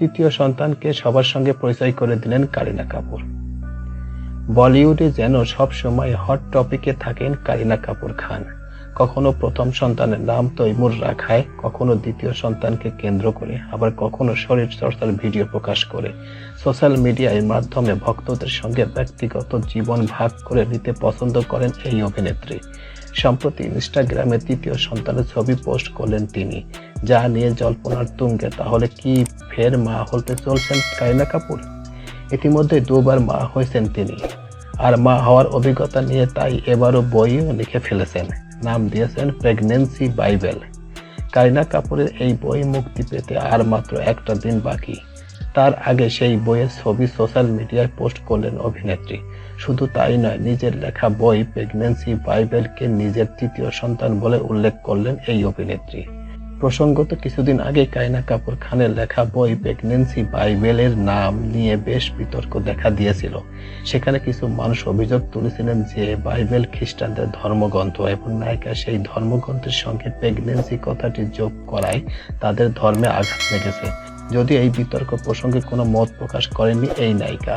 তৃতীয় সন্তানকে সবার সঙ্গে পরিচয় করে দিলেন কারিনা কাপুর। বলিউডে যেন সব সময় হট টপিকে থাকেন কারিনা কাপুর খান। কখনো প্রথম সন্তানের নাম তৈমুর রাখায়, কখনো দ্বিতীয় সন্তানকে কেন্দ্র করে, আবার কখনো শরীর চর্চার ভিডিও প্রকাশ করে। সোশ্যাল মিডিয়ার মাধ্যমে ভক্তদের সঙ্গে ব্যক্তিগত জীবন ভাগ করে নিতে পছন্দ করেন এই অভিনেত্রী। সম্প্রতি ইনস্টাগ্রামে তৃতীয় সন্তানের ছবি পোস্ট করলেন তিনি। যা নিয়ে জল্পনার তুঙ্গে, তাহলে কি ফের মা হতে চলছেন কারিনা কাপুর। ইতিমধ্যে দুবার মা হয়েছেন তিনি। আর মা হওয়ার অভিজ্ঞতা নিয়ে তাই এবারও বইও লিখে ফেলেছেন। নাম দিয়েছেন প্রেগনেন্সি বাইবেল। কারিনা কাপুরের এই বই মুক্তি পেতে আর মাত্র একটা দিন বাকি। তার আগে সেই বইয়ের ছবি সোশ্যাল মিডিয়ায় পোস্ট করলেন অভিনেত্রী। শুধু তাই নয়, নিজের লেখা বই প্রেগনেন্সি বাইবেলকে নিজের তৃতীয় সন্তান বলে উল্লেখ করলেন এই অভিনেত্রী। প্রসঙ্গত কিছুদিন আগে কাইনা কাপুর খানের লেখা বই প্রেগনেন্সি বাইবেলের নাম নিয়ে বেশ বিতর্ক দেখা দিয়েছিল। সেখানে কিছু মানুষ অভিযোগ তুলেছিলেন যে বাইবেল খ্রিস্টানদের ধর্মগ্রন্থ এবং নায়িকা সেই ধর্মগ্রন্থের সঙ্গে প্রেগনেন্সি কথাটি যোগ করায় তাদের ধর্মে আঘাত লেগেছে। যদি এই বিতর্ক প্রসঙ্গে কোনো মত প্রকাশ করেননি এই নায়িকা।